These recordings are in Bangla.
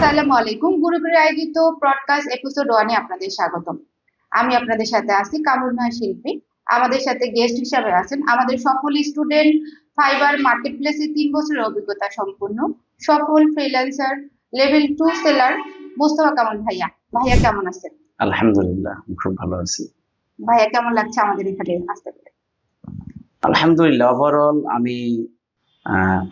আসসালামু আলাইকুম। গুরুগুরু আয়োজিত ব্রডকাস্ট এপিসোড ওয়ানে আপনাদের স্বাগতম। আমি আপনাদের সাথে আছি শিল্পী। আমাদের সাথে গেস্ট হিসাবে আছেন আমাদের স্টুডেন্ট ফাইবার মার্কেটপ্লেসে তিন বছরের অভিজ্ঞতা সম্পূর্ণ সফল freelancer level two seller Mostafa Kamal ভাইয়া। ভাইয়া কেমন আছেন? আলহামদুলিল্লাহ খুব ভালো আছি। ভাইয়া কেমন লাগছে আমাদের এখানে আসতে পেরে? আলহামদুলিল্লাহ ওভারঅল আমি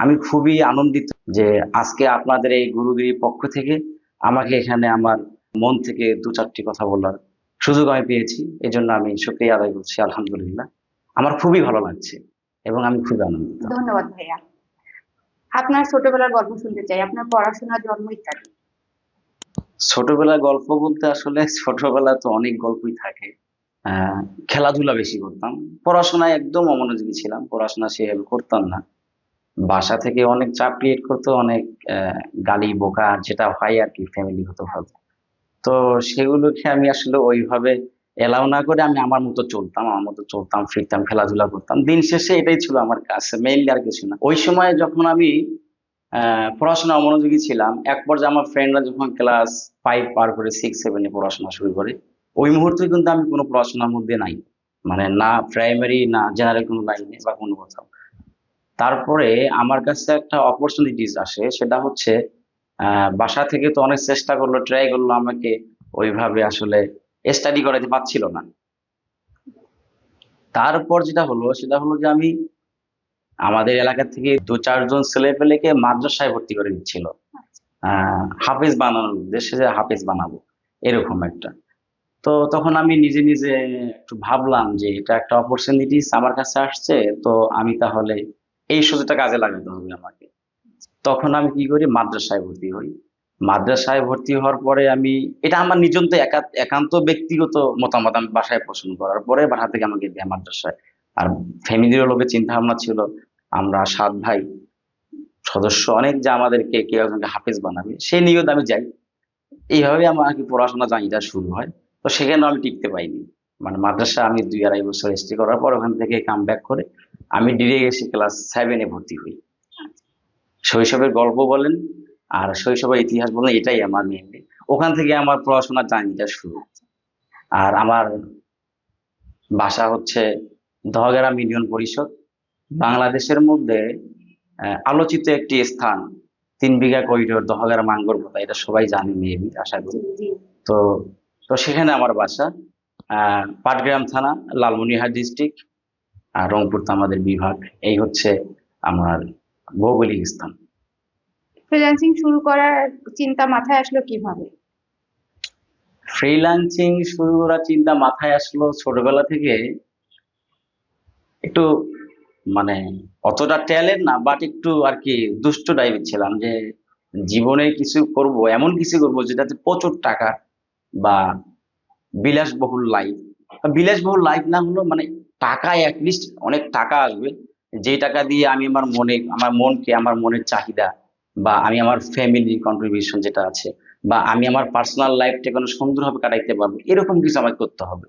আমি খুবই আনন্দিত যে আজকে আপনাদের এই গুরুগিরি পক্ষ থেকে আমাকে এখানে আমার মন থেকে দু চারটি কথা বলার সুযোগ আমি পেয়েছি। এই জন্য আমি শুক্রিয়া আদায় করছি আলহামদুলিল্লাহ। আমার খুবই ভালো লাগছে এবং আমি খুবই আনন্দিত। ধন্যবাদ ভাইয়া। আপনার ছোটবেলার গল্প শুনতে চাই। আপনার পড়াশোনা জন্ম ইত্যাদি। ছোটবেলায় গল্প বলতে আসলে ছোটবেলা তো অনেক গল্পই থাকে। আহ, খেলাধুলা বেশি করতাম। পড়াশোনায় একদম অমনোযোগী ছিলাম। পড়াশোনা সেভাবে করতাম না। বাসা থেকে অনেক চাপ ক্রিয়েট করতো, অনেক গালি, বোকা, যেটা হয় আর কি ফ্যামিলিগত ভাবে তো সেগুলোকে আমি আসলে ওইভাবে এলাও না করে আমি আমার মতো চলতাম, আমার মতো চলতাম, ফিরতাম, খেলাধুলা করতাম। দিন শেষে এটাই ছিল আমার কাছে মেইনলি আর কিছু না। ওই সময় যখন আমি পড়াশোনা অমনোযোগী ছিলাম, এক পর্যায়ে আমার ফ্রেন্ডরা যখন ক্লাস ফাইভ পার করে সিক্স সেভেনে পড়াশোনা শুরু করে, ওই মুহূর্তে কিন্তু আমি কোনো পড়াশোনার মধ্যে নাই। মানে না প্রাইমারি না জেনারেল কোনো লাইনে বা কোনো কোথাও। তারপরে আমার কাছে একটা অপরচুনিটিস আসে, সেটা হচ্ছে বাসা থেকে তো অনেক চেষ্টা করল ট্রাই করল আমাকে, ওইভাবে আসলে স্টাডি করাতে পারছিল না। তারপর যেটা হলো, সেটা হলো যে আমি আমাদের এলাকা থেকে দু চারজন ছেলে পেলেকে মাদ্রাসায় ভর্তি করে দিচ্ছিল। হাফেজ বানানোর উদ্দেশ্যে যে হাফেজ বানাবো, এরকম একটা। তো তখন আমি নিজে নিজে একটু ভাবলাম যে এটা একটা অপরচুনিটিস আমার কাছে আসছে, তো আমি তাহলে এই সুযোগটা কাজে লাগাতে হবে আমাকে। তখন আমি কি করি? মাদ্রাসায় ভর্তি হই। মাদ্রাসায় ভর্তি হওয়ার পরে আমি, এটা আমার নিজন্ত একান্ত ব্যক্তিগত মতামত আমি বাসায় পোষণ করার পরে বাসা থেকে আমাকে দেয় মাদ্রাসায়। আর ফ্যামিলির লোকের চিন্তা ভাবনা ছিল, আমরা সাত ভাই, সদস্য অনেক যে আমাদেরকে কেউ একজনকে হাফেজ বানাবে, সেই নিয়ত আমি যাই। এইভাবে আমার আর কি পড়াশোনা জানিটা শুরু হয়। তো সেখানে আমি টিকতে পাইনি মানে মাদ্রাসা আমি দুই আড়াই বছর স্টে করার পর ওখান থেকে কাম ব্যাক করে আমি ডিরেক্ট এসে ক্লাস সেভেনে ভর্তি হই। শৈশবের গল্প বলেন আর শৈশবের ইতিহাস বলেন এটাই আমার মেনলি ওখান থেকে আমার পড়াশোনার জার্নিটা শুরু। আর আমার বাসা হচ্ছে দহগ্রাম ইউনিয়ন পরিষদ। বাংলাদেশের মধ্যে আলোচিত একটি স্থান তিন বিঘা করিডোর দহগ্রাম আঙ্গরপোতা এটা সবাই জানে মেবি আশা করি। তো তো সেখানে আমার বাসা। পাটগ্রাম থানা লালমনিরহাট ডিস্ট্রিক্ট আর রংপুর তো আমাদের বিভাগ। এই হচ্ছে আমার ভৌগোলিক স্থান। ফ্রিল্যান্সিং শুরু করার চিন্তা মাথায় আসলো কীভাবে? ফ্রিল্যান্সিং শুরু করার চিন্তা মাথায় আসলো ছোটবেলা থেকে। একটু মানে অতটা ট্যালেন্ট না বাট একটু আর কি দুষ্ট টাইপের ছিলাম যে জীবনে কিছু করব এমন কিছু করব যেটাতে প্রচুর টাকা বা বিলাসবহুল লাইফ বিলাসবহুল লাইফ না হলেও মানে টাকা অ্যাটলিস্ট অনেক টাকা আসবে। যে টাকা দিয়ে আমি আমার মনে, আমার মনকে, আমার মনের চাহিদা বা আমি আমার ফ্যামিলি কন্ট্রিবিউশন যেটা আছে বা আমি আমার পার্সোনাল লাইফটা কোনো সুন্দরভাবে কাটাইতে পারব, এরকম কিছু আমাকে করতে হবে।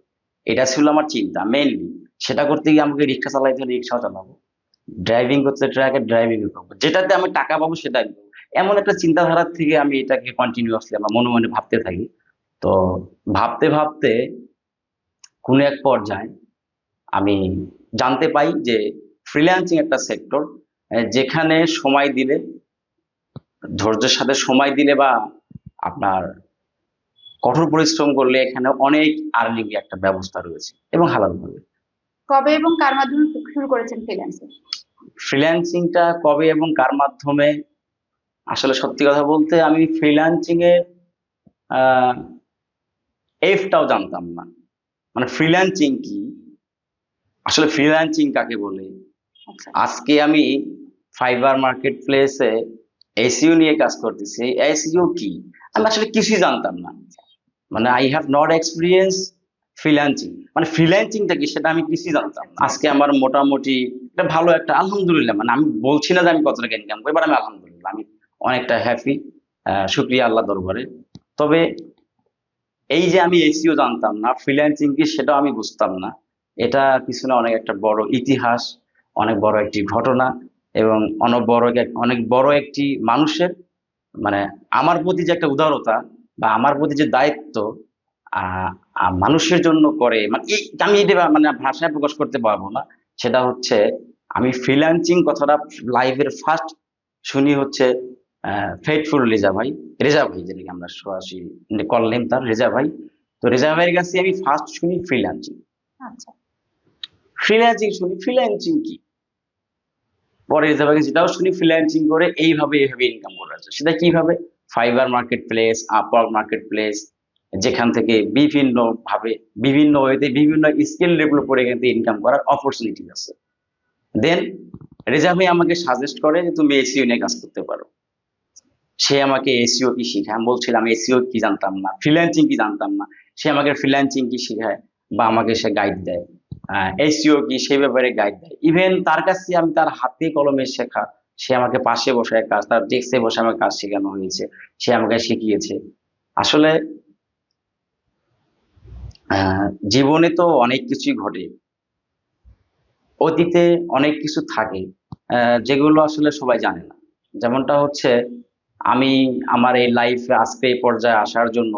এটা ছিল আমার চিন্তা মেইনলি সেটা করতে গিয়ে আমাকে রিক্সা চালাইতে হলে রিক্সাও চালাবো। ড্রাইভিং করতে ট্রাকে ড্রাইভিং করব। যেটাতে আমি টাকা পাবো সেটাই এমন একটা চিন্তাধারা থেকে আমি এটাকে কন্টিনিউয়াসলি আমার মনে মনে ভাবতে থাকি। তো ভাবতে ভাবতে কোনো এক পর্যায়ে আমি জানতে পাই যে ফ্রিল্যান্সিং একটা সেক্টর যেখানে সময় দিলে ধৈর্যের সাথে সময় দিলে বা আপনার কঠোর পরিশ্রম করলে এখানে অনেক আর্নিং একটা ব্যবস্থা রয়েছে এবং হালাল ভাবে কবে এবং কার মাধ্যমে শুরু করেছেন ফ্রিল্যান্সিং ফ্রিল্যান্সিংটা কবে এবং কার মাধ্যমে? আসলে সত্যি কথা বলতে আমি ফ্রিল্যান্সিং এর এফটাও জানতাম না। মানে ফ্রিল্যান্সিং কি? আসলে ফ্রিল্যান্সিং কাকে বলে? আচ্ছা। আজকে আমি ফাইবার মার্কেট প্লেসে এসিও নিয়ে কাজ করতেছি। এসিও কি? আমি আসলে কিছুই জানতাম না। মানে I have not experience freelancing মানে ফ্রিল্যান্সিংটা কি সেটা আমি কিছুই জানতাম আজকে আমার মোটামুটি একটা ভালো একটা আলহামদুলিল্লাহ। মানে আমি বলছি না যে আমি কত টাকা ইনকাম করি এবার আমি আলহামদুলিল্লাহ আমি অনেকটা হ্যাপি শুক্রিয়া আল্লাহ দরবারে। তবে এই যে আমি এসিও জানতাম না ফ্রিল্যান্সিং কি সেটাও আমি বুঝতাম না। এটা পিছনে অনেক একটা বড় ইতিহাস, অনেক বড় একটি ঘটনা এবং অনেক বড় অনেক বড় একটি মানুষের মানে আমার প্রতি যে একটা উদারতা বা আমার প্রতি যে দায়িত্ব মানুষের জন্য করে মানে আমি এটা মানে ভাষায় প্রকাশ করতে পারব না, সেটা হচ্ছে আমি ফ্রিল্যান্সিং কথাটা লাইভের ফার্স্ট শুনি হচ্ছে ফেটফুল রেজা ভাই। রেজা ভাই যেটাকে আমরা সরাসরি কল নেম তার রেজা ভাই। তো রেজা ভাইয়ের কাছে আমি ফার্স্ট শুনি ফ্রিল্যান্সিং আচ্ছা। ফ্রিল্যান্সিং শুনি ফ্রিল্যান্সিং কি? পরে রেজা ভাইকে সেটাও শুনি ফ্রিল্যান্সিং করে এইভাবে এইভাবে ইনকাম করা যাচ্ছে সেটা কীভাবে? Fiverr marketplace Upwork marketplace যেখান থেকে বিভিন্ন ভাবে বিভিন্ন ওয়েতে বিভিন্ন স্কিল ডেভেলপ করে এখান থেকে ইনকাম করার অপরচুনিটি আছে। দেন রেজা ভাই আমাকে সাজেস্ট করে যে তুমি এসিও নিয়ে কাজ করতে পারো। সে আমাকে এসিও কি শিখায়? আমি বলছিলাম এসিও কি জানতাম না? ফ্রিল্যান্সিং কি জানতাম না? সে আমাকে ফ্রিল্যান্সিং কি শিখায়? বা আমাকে সে গাইড দেয়। এসিও কি সেই ব্যাপারে গাইড দেয়। ইভেন তার কাছে আমি তার হাতে কলমে শেখা, সে আমাকে পাশে বসে কাজ, তার ডেস্কে বসে আমাকে কাজ শেখানো হয়েছে। সে আমাকে শিখিয়েছে। আসলে জীবনে তো অনেক কিছুই ঘটে। অতীতে অনেক কিছু থাকে। যেগুলো আসলে সবাই জানে না। যেমনটা হচ্ছে আমি আমার এই লাইফে আজকে এই পর্যায়ে আসার জন্য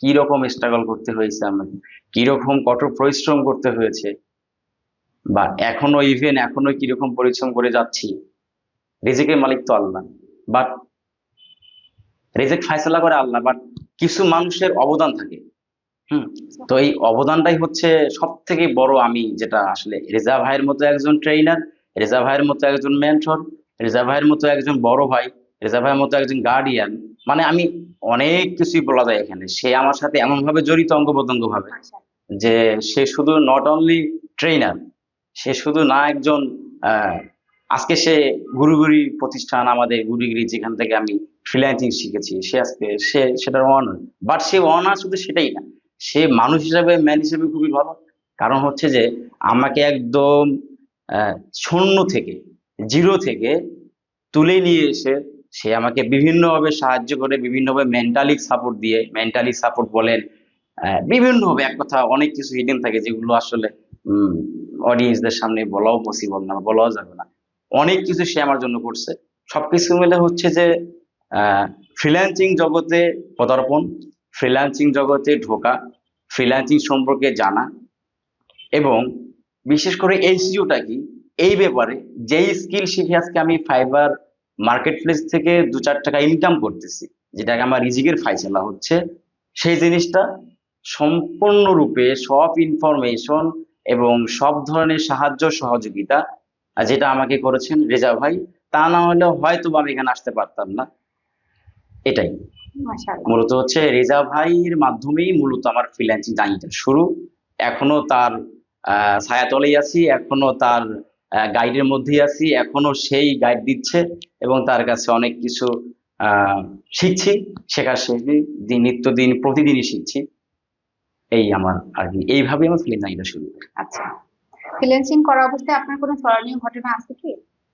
কি রকম স্ট্রাগল করতে হয়েছে আমাকে কি রকম কঠোর পরিশ্রম করতে হয়েছে? বা এখনও ইভেন এখনও কীরকম পরিশ্রম করে যাচ্ছি? রিজিকের মালিক তো আল্লাহ। বাট রিজিক ফায়সালা করে আল্লাহ বাট কিছু মানুষের অবদান থাকে। হুম? তো এই অবদানটাই হচ্ছে সব থেকে বড় আমি যেটা আসলে রেজা ভাইয়ের মতো একজন ট্রেইনার রেজা ভাইয়ের মতো একজন মেন্টর রেজা ভাইয়ের মতো একজন বড় ভাই রেজা ভাইয়ের মতো একজন গার্ডিয়ান মানে আমি অনেক কিছুই বলা যায় এখানে। সে আমার সাথে এমন ভাবে জড়িত অঙ্গ প্রত্যঙ্গ ভাবে যে সে শুধু নট অনলি ট্রেনার সে শুধু না একজন আজকে সে গুরুগুরি প্রতিষ্ঠান আমাদের গুরুগিরি যেখান থেকে আমি ফ্রিল্যান্সিং শিখেছি, সে আজকে, সে সেটার অনার বাট সে অনার শুধু সেটাই না, সে মানুষ হিসাবে ম্যান হিসেবে খুবই ভালো। কারণ হচ্ছে যে আমাকে একদম শূন্য থেকে জিরো থেকে তুলে নিয়ে এসে সে আমাকে বিভিন্নভাবে সাহায্য করে, বিভিন্নভাবে মেন্টালি সাপোর্ট দিয়ে মেন্টালি সাপোর্ট বলেন বিভিন্নভাবে এক কথা অনেক কিছু হিডেন থাকে যেগুলো আসলে অডিয়েন্সদের সামনে বলাও পসিবল না, বলাও যাবে না। অনেক কিছু সে আমার জন্য করছে। সবকিছু মিলে হচ্ছে যে ফ্রিল্যান্সিং জগতে পদার্পণ ফ্রিল্যান্সিং জগতে ঢোকা ফ্রিল্যান্সিং সম্পর্কে জানা এবং বিশেষ করে এইচইউটা কি? এই ব্যাপারে যেই স্কিল শিখে আজকে আমি ফাইবার মার্কেট প্লেস থেকে দু চার টাকা ইনকাম করতেছি যেটাকে আমার রিজিকের ফাইসলা হচ্ছে সেই জিনিসটা সম্পূর্ণরূপে সব ইনফরমেশন এবং সব ধরনের সাহায্য সহযোগিতা যেটা আমাকে করেছেন রেজা ভাই তা না হলে হয়তো আমি এখানে আসতে পারতাম না। এটাই। মূলত হচ্ছে রেজা ভাইয়ের মাধ্যমেই মূলত আমার ফ্রিল্যান্সিং জার্নিটা শুরু। এখনও তার আহ, ছায়াতলেই আছি এখনও তার গাইডের মধ্যেই আছি। এখনও সেই গাইড দিচ্ছে এবং তার কাছে অনেক কিছু আহ, শিখছি। শেখার শেষ নিত্যদিন প্রতিদিনই শিখছি। এই আমার আর কি। এইভাবে আমার ফ্রিল্যান্স জার্নিটা শুরু। আচ্ছা। ফ্রিল্যান্সিং করা অবস্থায় আপনার কোনো স্মরণীয় ঘটনা আছে কি?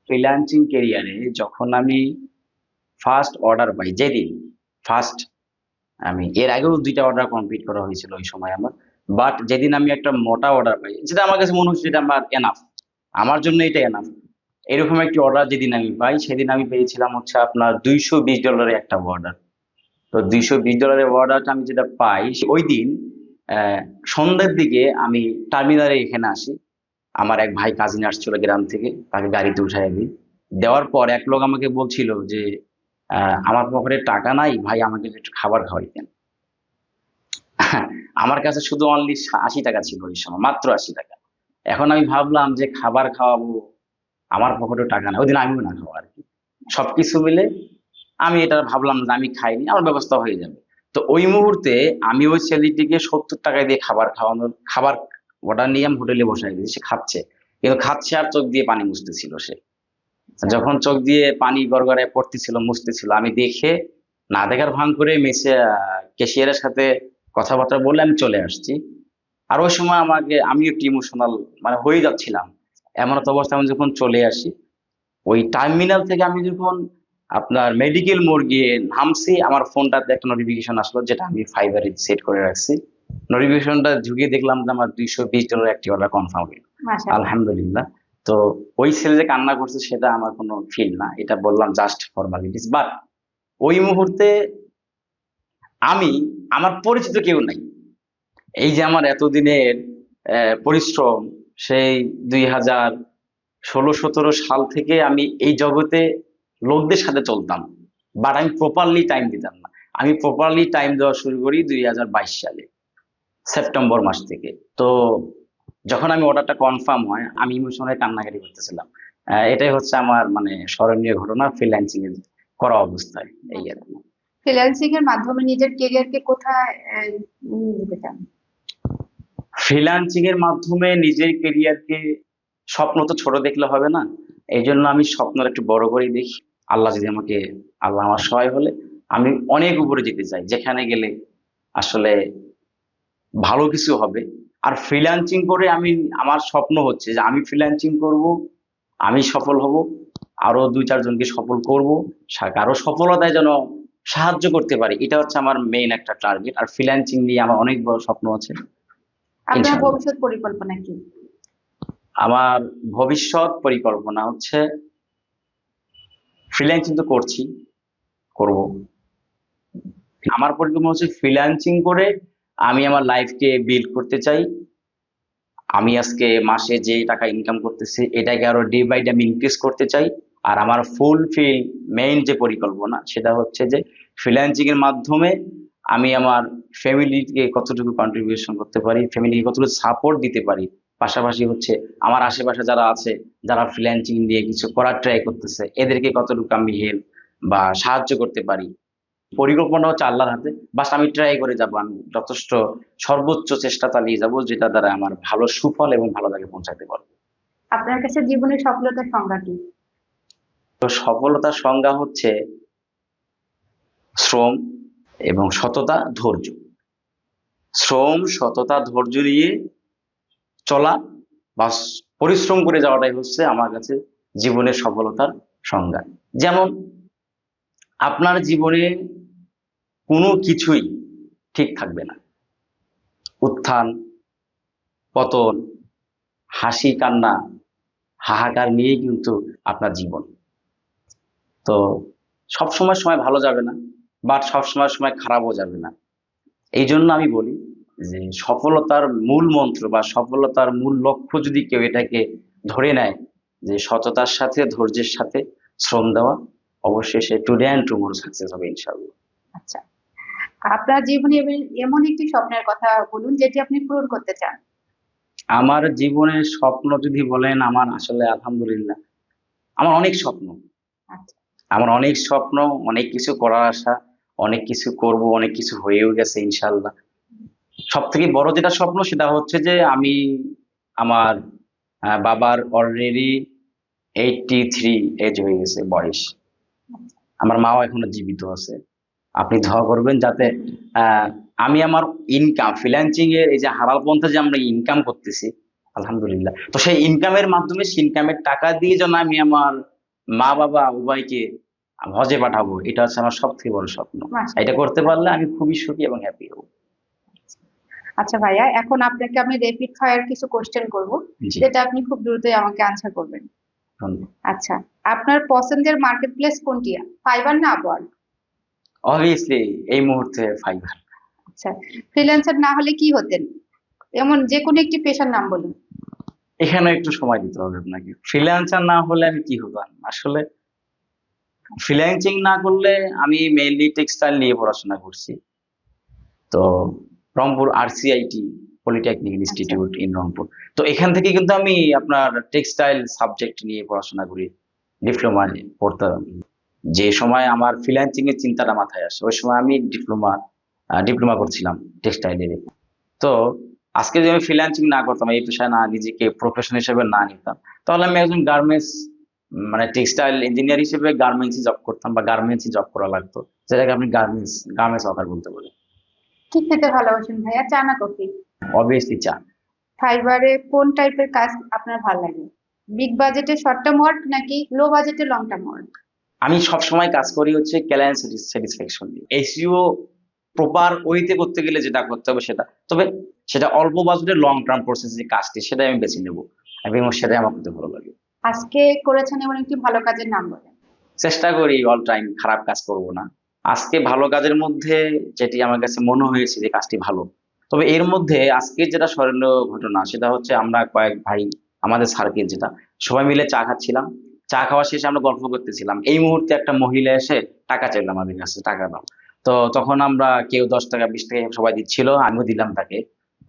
ফ্রিল্যান্সিং কেরিয়ারে যখন আমি ফার্স্ট অর্ডার পাই যেদিন ফার্স্ট আমি এর আগেও দুইটা অর্ডার কমপ্লিট করা হয়েছিল ওই সময় আমার। বাট যেদিন আমি একটা মোটা অর্ডার পাই যেটা আমার কাছে মনে হচ্ছে এটা আমার এনাফ আমার জন্য এটা এনাফ। এরকম একটি অর্ডার যেদিন আমি পাই, সেদিন আমি পেয়েছিলাম হচ্ছে আপনার দুইশো বিশ ডলারের একটা অর্ডার তো দুইশো বিশ ডলারের অর্ডারটা আমি যেটা পাই, ওই দিন সন্ধ্যার দিকে আমি টার্মিনালে এখানে আসি। আমার এক ভাই কাজিন আসছিল গ্রাম থেকে, তাকে গাড়িতে উঠাই দিই। দেওয়ার পর এক লোক আমাকে বলছিল যে আমার পকেটে টাকা নাই, ভাই আমাকে একটু খাবার খাওয়াইতেন। আমার কাছে শুধু অনলি আশি টাকা ছিল ওই সময়, মাত্র আশি টাকা। এখন আমি ভাবলাম যে খাবার খাওয়াবো, আমার পকেটে টাকা নাই ওই দিন আমিও না খাওয়া আর কি সবকিছু মিলে আমি এটা ভাবলাম যে আমি খাইনি, আমার ব্যবস্থা হয়ে যাবে। তো ওই মুহূর্তে আমি ওই ছেলেটিকে সত্তর টাকা দিয়ে খাবার খাওয়ানোর খাবার অর্ডার নিয়ে আমি হোটেলে বসাই দিয়েছি, সে খাচ্ছে। কিন্তু খাচ্ছে আর চোখ দিয়ে পানি মুছতেছিল সে। যখন চোখ দিয়ে পানি গড়গড়ায় পড়তেছিল, মুছতেছিল, আমি দেখে না দেখার ভান করে মেসে ক্যাশিয়ারের সাথে কথাবার্তা বলে আমি চলে আসছি। আর ওই সময় আমাকে আমি একটু ইমোশনাল মানে হয়ে যাচ্ছিলাম। এমন একটা অবস্থা আমি যখন চলে আসি ওই টার্মিনাল থেকে আমি যখন আপনার মেডিকেল মোড় গিয়ে নামছি আমার ফোনটাতে একটা নোটিফিকেশন আসলো যেটা আমি ফাইবারে সেট করে রাখছি। নোটিফিকেশনটা ঢুকিয়ে দেখলাম যে আমার দুইশো বিশ ডলার একটি অর্ডার কনফার্ম হলো। আলহামদুলিল্লাহ। তো ওই ছেলে যে কান্না করছে সেটা আমার কোনো ফিল না। এটা বললাম জাস্ট ফর্মালিটিস বাট ওই মুহূর্তে আমি আমার পরিচিত কেউ নাই। এই যে আমার এতদিনের পরিশ্রম, সেই দুই হাজার ষোলো সতেরো সাল থেকে আমি এই জগতে লোকদের সাথে চলতাম। বাট আমি প্রপারলি টাইম দিতাম না। আমি প্রপারলি টাইম দেওয়া শুরু করি দুই হাজার বাইশ সালে সেপ্টেম্বর মাস থেকে। তো যখন আমি অর্ডারটা কনফার্ম হয়, আমি ইমোশনাল কান্নাকাটি করতেছিলাম। এটাই হচ্ছে আমার মানে স্মরণীয় ঘটনা ফ্রিল্যান্সিং এর করা অবস্থায়, এই আর কি। ফ্রিল্যান্সিং এর মাধ্যমে নিজের কেরিয়ারকে কোথায় নিয়ে যেতে চান? ফ্রিল্যান্সিং এর মাধ্যমে নিজের কেরিয়ারকে স্বপ্ন তো ছোট দেখলে হবে না। এই জন্য আমি স্বপ্নটা একটু বড় করেই দেখি। আল্লাহ যদি আমাকে, আল্লাহ আমার সহায় হলে আমি অনেক উপরে যেতে চাই। যেখানে গেলে আসলে ভালো কিছু হবে। আর ফ্রিল্যান্সিং করে আমি, আমার স্বপ্ন হচ্ছে যে আমি ফ্রিল্যান্সিং করব, আমি সফল হব, আরও দুই চারজনকে সফল করব কারও সফলতায় যেন সাহায্য করতে পারি। এটা হচ্ছে আমার মেইন একটা টার্গেট আর ফ্রিল্যান্সিং নিয়ে আমার অনেক বড় স্বপ্ন আছে। আপনার ভবিষ্যৎ পরিকল্পনা কি? আমার ভবিষ্যৎ পরিকল্পনা হচ্ছে ফ্রিল্যান্সিং তো করছি করব। আমার পরিকল্পনা হচ্ছে ফ্রিল্যান্সিং করে আমি আমার লাইফকে বিল্ড করতে চাই। আমি আজকে মাসে যে টাকা ইনকাম করতেছি এটাকে আরও ডে বাই ডে আমি ইনক্রিজ করতে চাই। আর আমার ফুল ফিল মেইন যে পরিকল্পনা সেটা হচ্ছে যে ফ্রিল্যান্সিং এর মাধ্যমে আমি আমার ফ্যামিলিকে কতটুকু কন্ট্রিবিউশন করতে পারি ফ্যামিলিকে কতটুকু সাপোর্ট দিতে পারি। পাশাপাশি হচ্ছে আমার আশেপাশে যারা আছে যারা ফ্রিল্যান্সিং নিয়ে কিছু করার ট্রাই করতেছে এদেরকে কতটুকু আমি হেল্প বা সাহায্য করতে পারি। পরিকল্পনা হচ্ছে আল্লাহর হাতে। বাস আমি ট্রাই করে যাব আমি যথেষ্ট সর্বোচ্চ চেষ্টা চালিয়ে যাব যেটা দ্বারা আমার ভালো সুফল এবং ভালো জায়গায় পৌঁছাতে পারব। আপনার কাছে জীবনের সফলতার সংজ্ঞা কি? তো সফলতার সংজ্ঞা হচ্ছে শ্রম। এবং সততা ধৈর্য। শ্রম, সততা, ধৈর্য নিয়ে চলা বা পরিশ্রম করে যাওয়াটাই হচ্ছে আমার কাছে জীবনের সফলতার সংজ্ঞা। যেমন, আপনার জীবনে কোনো কিছুই ঠিক থাকবে না। উত্থান, পতন, হাসি, কান্না, হাহাকার নিয়েই কিন্তু আপনার জীবন। তো সব সময় সময় ভালো যাবে না। বাট সব সময় সময় খারাপও যাবে না। এই জন্য আমি বলি যে সফলতার মূল মন্ত্র বা সফলতার মূল লক্ষ্য যদি কেউ এটাকে ধরে নেয় যে সততার সাথে ধৈর্যের সাথে শ্রম দেওয়া অবশ্যই সে টুডে অ্যান্ড টুমোর সাকসেস হবে ইনশাআল্লাহ। আচ্ছা। আপনার জীবনে এমন- এমন একটি স্বপ্নের কথা বলুন যেটি আপনি পূরণ করতে চান। আমার জীবনের স্বপ্ন যদি বলেন আমার আসলে আলহামদুলিল্লাহ আমার অনেক স্বপ্ন। আচ্ছা। আমার অনেক স্বপ্ন অনেক কিছু করার আশা অনেক কিছু করব, অনেক কিছু হয়েও গেছে ইনশাল্লাহ। সব থেকে বড় যেটা স্বপ্ন সেটা হচ্ছে যে আমি আমার বাবার অলরেডি এইটটি থ্রি এজ হয়ে গেছে বয়স। আমার মাও এখনও জীবিত আছে। আপনি দোয়া করবেন যাতে আমি আমার ইনকাম ফ্রিল্যান্সিং এর এই যে হারাল পন্থা যে আমরা ইনকাম করতেছি, আলহামদুলিল্লাহ। তো সেই ইনকামের মাধ্যমে সেই ইনকামের টাকা দিয়ে যেন আমি আমার মা বাবা উভয়কে হজে পাঠাবো এটা হচ্ছে আমার সব থেকে বড় স্বপ্ন। এটা করতে পারলে আমি খুবই সুখী এবং হ্যাপি হব। আচ্ছা ভাইয়া এখন আপনাকে আমি রেপিড ফায়ার কিছু কোশ্চেন করব যেটা আপনি খুব দ্রুতই আমাকে আনসার করবেন। আচ্ছা আপনার পছন্দের মার্কেট প্লেস কোনটি? ফাইবার না আপওয়ার্ক অবভিয়াসলি এই মুহূর্তে ফাইবার আচ্ছা ফ্রিল্যান্সার না হলে কি হতেন? এমন যে কোনো একটি পেশার নাম বলুন। এখানে একটু সময় দিতে হবে আপনাকে। ফ্রিল্যান্সার না হলে আমি কি হতাম? আসলে ফ্রিল্যান্সিং না করলে আমি মেইনলি টেক্সটাইল নিয়ে পড়াশোনা করছি। তো Rangpur RCIT polytechnic institute in Rangpur. তো এখান থেকে কিন্তু আমি আপনার টেক্সটাইল সাবজেক্ট নিয়ে পড়াশোনা করি ডিপ্লোমা পড়তাম যে সময় আমার ফ্রিল্যান্সিং এর চিন্তাটা মাথায় আসে, ওই সময় আমি ডিপ্লোমা ডিপ্লোমা করছিলাম টেক্সটাইলের তো আজকে যদি আমি ফ্রিল্যান্সিং না করতাম, এই পেশায় না নিজেকে প্রফেশন হিসেবে না নিতাম, তাহলে আমি একজন গার্মেন্টস মানে টেক্সটাইল ইঞ্জিনিয়ার হিসেবে গার্মেন্টসই জব করতাম বা গার্মেন্টসই জব করা লাগতো। যেটাকে আপনি গার্মেন্টস গার্মেন্টস অফার বলতে পারেন। কি খেতে ভালোবাসেন ভাইয়া? চা না কফি? অবভিয়াসলি চা। ফাইবারে কোন টাইপের কাজ আপনার ভালো লাগে? বিগ বাজেটে শর্ট টার্ম ওয়ার্ক নাকি লো বাজেটে লং টার্ম ওয়ার্ক আমি সবসময় কাজ করি হচ্ছে ক্লায়েন্ট স্যাটিসফ্যাকশন নিয়ে। এসিও প্রপার ওয়েতে করতে গেলে যেটা করতে হবে সেটা। তবে সেটা অল্প বাজেটের লং টার্ম প্রসেস যে কাজটি সেটাই আমি বেছে নেব। এবং সেটাই আমার করতে ভালো লাগে। আজকে করেছেন এমন একটি ভালো কাজের নাম বলেন। চেষ্টা করি অল টাইম খারাপ কাজ করব না। আজকে ভালো কাজের মধ্যে যেটি আমার কাছে মনে হয়েছে যে কাজটি ভালো। তবে এর মধ্যে আজকে যেটা স্মরণীয় ঘটনা, সেটা হচ্ছে আমরা কয়েক ভাই, আমাদের সার্কেল যেটা, সবাই মিলে চা খাচ্ছিলাম। চা খাওয়া শেষে আমরা গল্প করতেছিলাম। এই মুহূর্তে একটা মহিলা এসে টাকা চাইলো আমাদের কাছে, টাকা দাও। তো তখন আমরা কেউ দশ টাকা, বিশ টাকা সবাই দিচ্ছিল, আমিও দিলাম তাকে।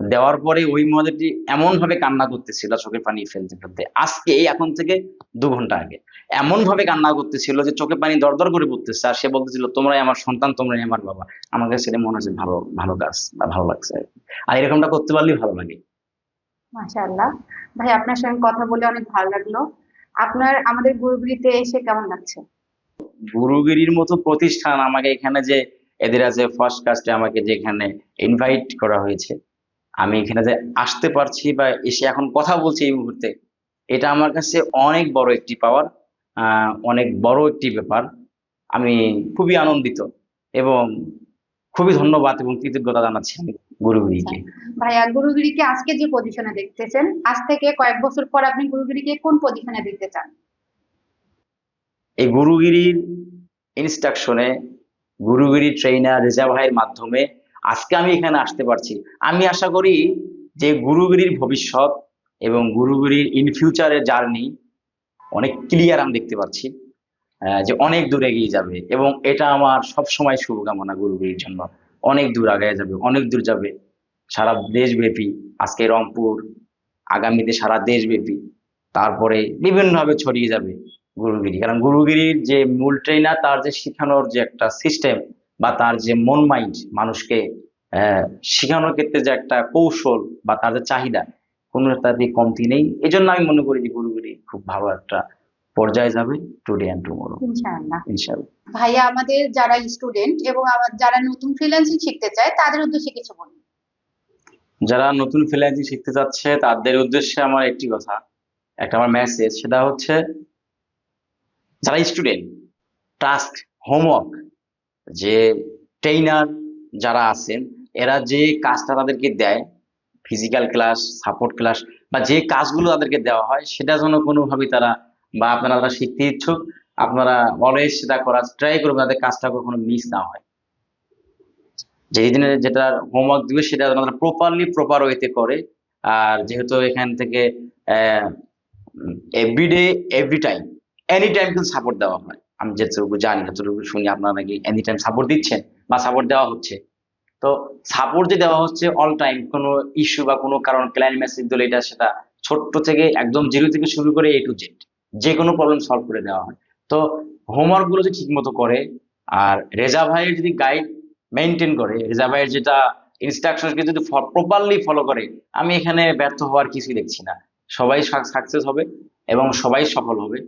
দেওয়ার পরে ওই মহিলাটি এমন ভাবে কান্না করতেছিল চোখের পানি ফেলতে ফেলতে। আজকে এই এখন থেকে দু ঘণ্টা আগে। এমন ভাবে কান্না করতেছিল যে চোখে পানি দরদর করে পড়তেছে আর সে বলতেছিল তোমরাই আমার সন্তান তোমরাই আমার বাবা। আমার কাছে মনে হচ্ছে ভালো ভালো কাজ বা ভালো লাগছে আর এরকমটা করতে পারলেই ভালো লাগে। মাশাআল্লাহ। ভাই আপনার সঙ্গে কথা বলে অনেক ভালো লাগল। আপনার আমাদের গুরুগুলিতে এসে কেমন লাগছে? গুরুগিরির মতো প্রতিষ্ঠান আমাকে এখানে যে এদের আছে ফার্স্ট কাস্টে আমাকে যে এখানে ইনভাইট করা হয়েছে আমি এখানে যে আসতে পারছি বা এসে এখন কথা বলছি এই মুহূর্তে এটা আমার কাছে অনেক বড় একটি পাওয়ার অনেক বড় একটি ব্যাপার। আমি খুবই আনন্দিত এবং খুবই ধন্যবাদ এবং কৃতজ্ঞতা জানাচ্ছি আমি গুরুগিরিকে। ভাইয়া গুরুগিরিকে আজকে যে পজিশনে দেখতেছেন আজ থেকে কয়েক বছর পর আপনি গুরুগিরিকে কোন পজিশনে দেখতে চান? এই গুরুগিরির ইনস্ট্রাকশনে গুরুগিরি ট্রেনার রেজা ভাইয়ের মাধ্যমে আজকে আমি এখানে আসতে পারছি। আমি আশা করি যে গুরুগিরির ভবিষ্যৎ এবং গুরুগিরির ইন ফিউচারের জার্নি অনেক ক্লিয়ার আমি দেখতে পাচ্ছি যে অনেক দূর এগিয়ে যাবে এবং এটা আমার সব সময় শুভকামনা গুরুগিরির জন্য। অনেক দূর আগায় যাবে, অনেক দূর যাবে। সারা দেশব্যাপী, আজকে রংপুর, আগামীতে সারা দেশব্যাপী, তারপরে বিভিন্নভাবে ছড়িয়ে যাবে গুরুগিরি। কারণ গুরুগিরির যে মূল ট্রেনার তার যে শেখানোর যে একটা সিস্টেম বা তার যে মন মাইন্ড মানুষকে শেখানোর ক্ষেত্রে যে একটা কৌশল বা তার যে চাহিদা কোনো তাতে কমতি নেই। এই জন্য আমি মনে করি যে গুরুগিরি খুব ভালো একটা পর্যায়ে যাবে টুডে অ্যান্ড টুমোরো ইনশাআল্লাহ। ভাইয়া আমাদের যারা স্টুডেন্ট এবং যারা নতুন ফ্রিল্যান্সিং শিখতে চায় তাদের উদ্দেশ্যে কিছু বলুন। যারা নতুন ফ্রিল্যান্সিং শিখতে চাচ্ছে তাদের উদ্দেশ্যে আমার একটি কথা একটা আমার মেসেজ সেটা হচ্ছে যারা স্টুডেন্ট টাস্ক হোমওয়ার্ক যে ট্রেইনার যারা আছেন, এরা যে কাজটা তাদেরকে দেয় ফিজিক্যাল ক্লাস সাপোর্ট ক্লাস বা যে কাজগুলো তাদেরকে দেওয়া হয়, সেটা যেন কোনোভাবেই তারা বা আপনারা যারা শিখতে ইচ্ছুক, আপনারা অলওয়েজ সেটা করার ট্রাই করবেন যাতে কাজটা কখনো মিস না হয়। যেই দিনে যেটা হোমওয়ার্ক দিবে, সেটা যেন তারা প্রপারলি প্রপার ওয়েতে করে। আর যেহেতু এখান থেকে everyday every time any time কিন্তু সাপোর্ট দেওয়া হয়। আমি যেটুকু জানি, যতটুকু শুনি আপনারা নাকি এনি টাইম সাপোর্ট দিচ্ছেন বা সাপোর্ট দেওয়া হচ্ছে। তো সাপোর্ট যে দেওয়া হচ্ছে অল টাইম কোনো ইস্যু বা কোনো কারণ ক্লায়েন্ট মেসেজ দিলে এটা সেটা ছোট্ট থেকে একদম জিরো থেকে শুরু করে এ টু জেড যে কোনো প্রবলেম সলভ করে দেওয়া হয়। তো হোমওয়ার্কগুলো যদি ঠিক মতো করে, আর রেজা ভাইয়ের যদি গাইড মেনটেন করে, রেজা ভাইয়ের যেটা ইনস্ট্রাকশনকে যদি প্রপারলি ফলো করে, আমি এখানে ব্যর্থ হওয়ার কিছুই দেখছি না। সবাই সাকসেস হবে এবং সবাই সফল হবে।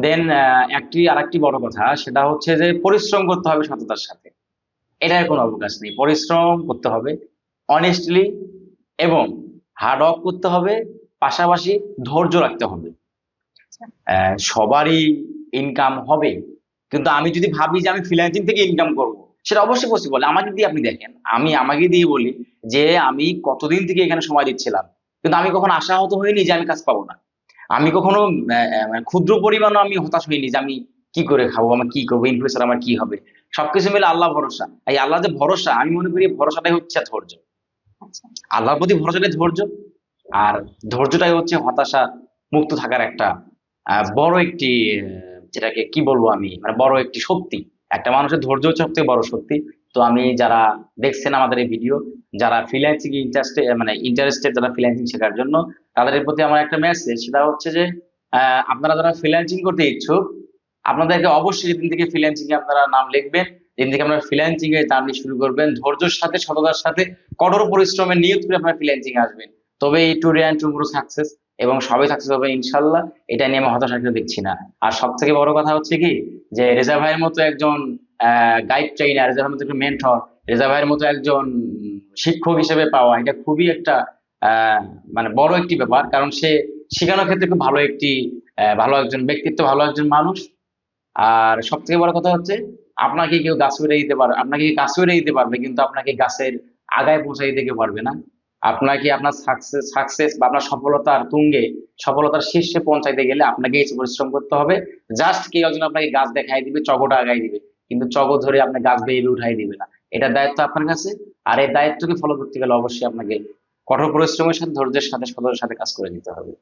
দেন একটি আর একটি বড় কথা সেটা হচ্ছে যে পরিশ্রম করতে হবে সততার সাথে। এটার কোনো অবকাশ নেই। পরিশ্রম করতে হবে অনেস্টলি এবং হার্ড ওয়ার্ক করতে হবে পাশাপাশি ধৈর্য রাখতে হবে। আহ, সবারই ইনকাম হবে কিন্তু আমি যদি ভাবি যে আমি ফ্রিল্যান্সিং থেকে ইনকাম করব সেটা অবশ্যই পসিবল আমাকে দিয়ে আপনি দেখেন আমি আমাকে দিয়ে বলি যে আমি কতদিন থেকে এখানে সময় দিচ্ছিলাম কিন্তু আমি কখনো আশাহত হইনি যে আমি কাজ পাবো না। আমি কখনো মানে ক্ষুদ্র পরিমাণও আমি হতাশ হইনি যে আমি কি করে খাব আমার কি করব ইনফ্লুয়েন্সার আমার কি হবে? সবকিছু মিলে আল্লাহ ভরসা। এই আল্লাহ যে ভরসা আমি মনে করি ভরসাটাই হচ্ছে ধৈর্য। আচ্ছা। আল্লাহর প্রতি ভরসাটাই ধৈর্য। আর ধৈর্যটাই হচ্ছে হতাশা মুক্ত থাকার একটা আহ, বড় একটি যেটাকে কি বলব আমি? মানে বড় একটি শক্তি। একটা মানুষের ধৈর্য হচ্ছে সবথেকে বড় শক্তি। তো আমি যারা দেখছেন আমাদের এই ভিডিও যারা ফ্রিল্যান্সিং ইন্টারেস্টে মানে ইন্টারেস্টেড যারা ফ্রিল্যান্সিং শেখার জন্য, তাদের প্রতি আমার একটা মেসেজ সেটা হচ্ছে যে আপনারা যারা ফ্রিল্যান্সিং করতে ইচ্ছুক, আপনাদেরকে অবশ্যই যেদিন থেকে ফ্রিল্যান্সিং এ আপনারা নাম লিখবেন, যেদিন থেকে আপনারা ফ্রিল্যান্সিং এর জার্নি শুরু করবেন, ধৈর্যের সাথে, সততার সাথে, কঠোর পরিশ্রমে নিয়ত করে আপনারা ফ্রিল্যান্সিং আসবেন। তবে এই টুডে অ্যান্ড টুমোরো সাকসেস এবং সবাই সাকসেস হবে ইনশাল্লাহ এটা নিয়ে আমি হতাশা দেখছি না। আর সব থেকে বড় কথা হচ্ছে কি, যে রেজা ভাইয়ের মতো একজন গাইড ট্রেনার রেজা ভাইয়ের মতো একজন মেন্টর রেজা ভাইয়ের মতো একজন শিক্ষক হিসেবে পাওয়া, এটা খুবই একটা মানে বড় একটি ব্যাপার। কারণ সে শেখানোর ক্ষেত্রে খুব ভালো একটি ভালো একজন ব্যক্তিত্ব, ভালো একজন মানুষ। আর সব থেকে বড় কথা হচ্ছে, আপনাকে কেউ গাছ উড়ে দিতে পারবে আপনাকে গাছ উড়ে দিতে পারবে, কিন্তু আপনাকে গাছের আগায় পৌঁছাই দিতে পারবে না। আপনাকে আপনার সাকসেস সাকসেস বা আপনার সফলতার তুঙ্গে, সফলতার শীর্ষে পৌঁছাইতে গেলে আপনাকে পরিশ্রম করতে হবে। জাস্ট কেউ একজন আপনাকে গাছ দেখাই দিবে চকটা আগাই দিবে। কিন্তু চক ধরে আপনি গাছ বেয়ে উঠাই দিবে না। এটা দায়িত্ব আপনার কাছে, আর এই দায়িত্বকে ফলো করতে গেলে অবশ্যই আপনাকে কঠোর পরিশ্রমের সাথে, ধৈর্যের সাথে, সততার সাথে কাজ করে দিতে হবে।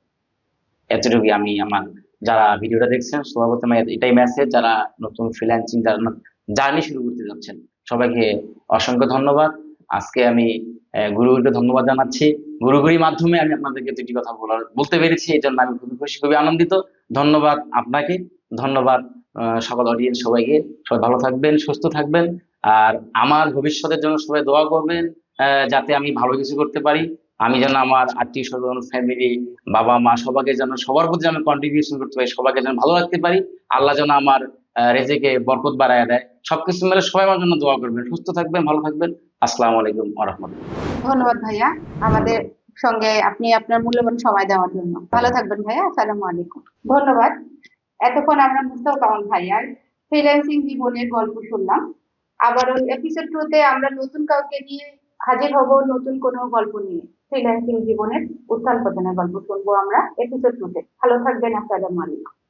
এতটুকুই আমি আমার, যারা ভিডিওটা দেখছেন প্রথমে এটাই মেসেজ যারা নতুন ফ্রিল্যান্সিং যারা জার্নি শুরু করতে যাচ্ছেন, সবাইকে অসংখ্য ধন্যবাদ। আজকে আমি গুরুগুরুকে ধন্যবাদ জানাচ্ছি। গুরুগুরির মাধ্যমে আমি আপনাদেরকে দুটি কথা বলার, বলতে পেরেছি, এই জন্য আমি খুবই খুশি, খুবই আনন্দিত। ধন্যবাদ আপনাকে, ধন্যবাদ সকল অডিয়েন্স সবাইকে সবাই ভালো থাকবেন, সুস্থ থাকবেন। আর আমার ভবিষ্যতের জন্য সবাই দোয়া করবেন যাতে আমি ভালো কিছু করতে পারি। আমি যেন আমার আত্মীয় স্বজন ফ্যামিলি বাবা, মা সবাইকে যেন, সবার প্রতি যেন কন্ট্রিবিউশন করতে পারি, সবাইকে যেন ভালো রাখতে পারি। আল্লাহ যেন আমার রেজেকে বরকত বাড়ায় দেয়। সবকিছু মিলে সবাই আমার জন্য দোয়া করবেন। সুস্থ থাকবেন, ভালো থাকবেন। আসসালামু আলাইকুম ধন্যবাদ ভাইয়া। আমাদের সঙ্গে আপনি আপনার মূল্যবান সময় দেওয়ার জন্য। ভালো থাকবেন ভাইয়া। আসসালামু আলাইকুম। ধন্যবাদ। এতক্ষণ আমরা মুস্তাও কামাল ভাইয়ার ফ্রিল্যান্সিং জীবনের গল্প শুনলাম। আবার ওই এপিসোড টুতে আমরা নতুন কাউকে নিয়ে হাজির হব নতুন কোনো গল্প নিয়ে। ফ্রিল্যান্সিং জীবনের উত্থান পতনের গল্প শুনব আমরা এপিসোড টুতে ভালো থাকবেন, আসসালামু আলাইকুম।